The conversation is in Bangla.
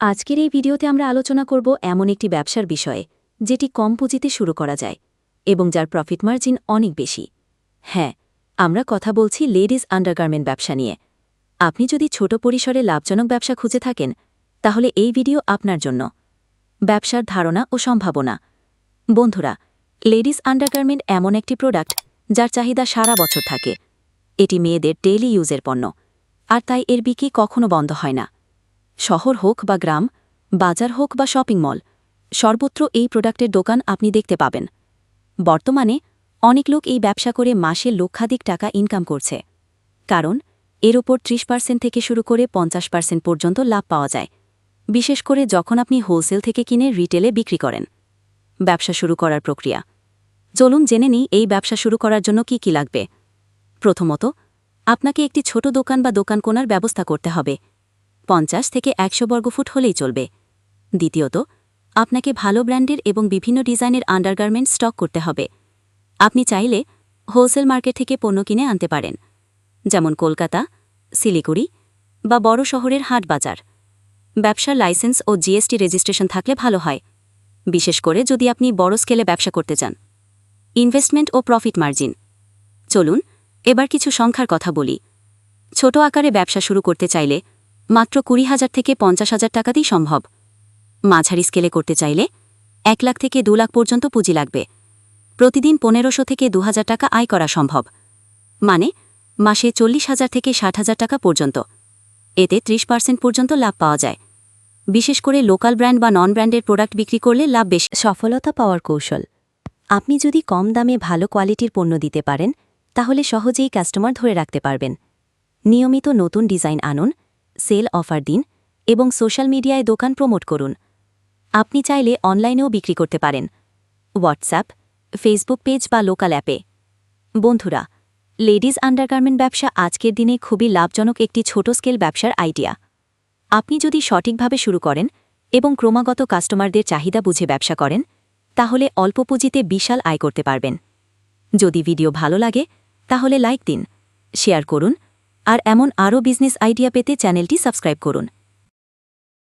আজকের এই ভিডিওতে আমরা আলোচনা করব এমন একটি ব্যবসার বিষয়ে, যেটি কম পুঁজিতে শুরু করা যায় এবং যার প্রফিট মার্জিন অনেক বেশি। হ্যাঁ আমরা কথা বলছি লেডিজ আন্ডারগার্মেন্ট ব্যবসা নিয়ে। আপনি যদি ছোট পরিসরে লাভজনক ব্যবসা খুঁজে থাকেন, তাহলে এই ভিডিও আপনার জন্য। ব্যবসার ধারণা ও সম্ভাবনা। বন্ধুরা লেডিস আন্ডারগার্মেন্ট এমন একটি প্রোডাক্ট যার চাহিদা সারা বছর থাকে। এটি মেয়েদের ডেইলি ইউজের পণ্য, আর তাই এর বিক্রি কখনো বন্ধ হয় না। শহর হোক বা গ্রাম, বাজার হোক বা শপিং মল, সর্বত্র এই প্রোডাক্টের দোকান আপনি দেখতে পাবেন। বর্তমানে অনেক লোক এই ব্যবসা করে মাসে লক্ষাধিক টাকা ইনকাম করছে। কারণ, এর ওপর ত্রিশ পার্সেন্ট থেকে শুরু করে পঞ্চাশ পার্সেন্ট পর্যন্ত লাভ পাওয়া যায়। বিশেষ করে যখন আপনি হোলসেল থেকে কিনে রিটেলে বিক্রি করেন। ব্যবসা শুরু করার প্রক্রিয়া। চলুন জেনে নিই এই ব্যবসা শুরু করার জন্য কি কি লাগবে। প্রথমত, আপনাকে একটি ছোট দোকান বা দোকান কোনার ব্যবস্থা করতে হবে। পঞ্চাশ থেকে একশো বর্গফুট হলেই চলবে। দ্বিতীয়ত, আপনাকে ভালো ব্র্যান্ডের এবং বিভিন্ন ডিজাইনের আন্ডারগার্মেন্ট স্টক করতে হবে। আপনি চাইলে হোলসেল মার্কেট থেকে পণ্য কিনে আনতে পারেন, যেমন কলকাতা, শিলিগুড়ি বা বড় শহরের হাট বাজার। ব্যবসার লাইসেন্স ও জিএসটি রেজিস্ট্রেশন থাকলে ভালো হয়, বিশেষ করে যদি আপনি বড় স্কেলে ব্যবসা করতে চান। ইনভেস্টমেন্ট ও প্রফিট মার্জিন। চলুন, এবার কিছু সংখ্যার কথা বলি। ছোট আকারে ব্যবসা শুরু করতে চাইলে মাত্র কুড়ি হাজার থেকে পঞ্চাশ হাজার টাকাতেই সম্ভব। মাঝারি স্কেলে করতে চাইলে এক লাখ থেকে দু লাখ পর্যন্ত পুঁজি লাগবে। প্রতিদিন পনেরোশো থেকে দু হাজার টাকা আয় করা সম্ভব। মানে মাসে চল্লিশ হাজার থেকে ষাট হাজার টাকা পর্যন্ত। এতে ত্রিশ পার্সেন্ট পর্যন্ত লাভ পাওয়া যায়। বিশেষ করে লোকাল ব্র্যান্ড বা নন ব্র্যান্ডের প্রোডাক্ট বিক্রি করলে লাভ বেশি। সফলতা পাওয়ার কৌশল। আপনি যদি কম দামে ভালো কোয়ালিটির পণ্য দিতে পারেন, তাহলে সহজেই কাস্টমার ধরে রাখতে পারবেন। নিয়মিত নতুন ডিজাইন আনুন সেল অফার দিন এবং সোশ্যাল মিডিয়ায় দোকান প্রমোট করুন। আপনি চাইলে অনলাইনেও বিক্রি করতে পারেন। হোয়াটসঅ্যাপ, ফেসবুক পেজ বা লোকাল অ্যাপে। বন্ধুরা লেডিজ আন্ডারগার্মেন্ট ব্যবসা আজকের দিনে খুবই লাভজনক একটি ছোট স্কেল ব্যবসার আইডিয়া। আপনি যদি সঠিকভাবে শুরু করেন এবং ক্রমাগত কাস্টমারদের চাহিদা বুঝে ব্যবসা করেন, তাহলে অল্প পুঁজিতে বিশাল আয় করতে পারবেন। যদি ভিডিও ভালো লাগে, তাহলে লাইক দিন, শেয়ার করুন আর এমন আরও বিজনেস আইডিয়া পেতে চ্যানেলটি সাবস্ক্রাইব করুন।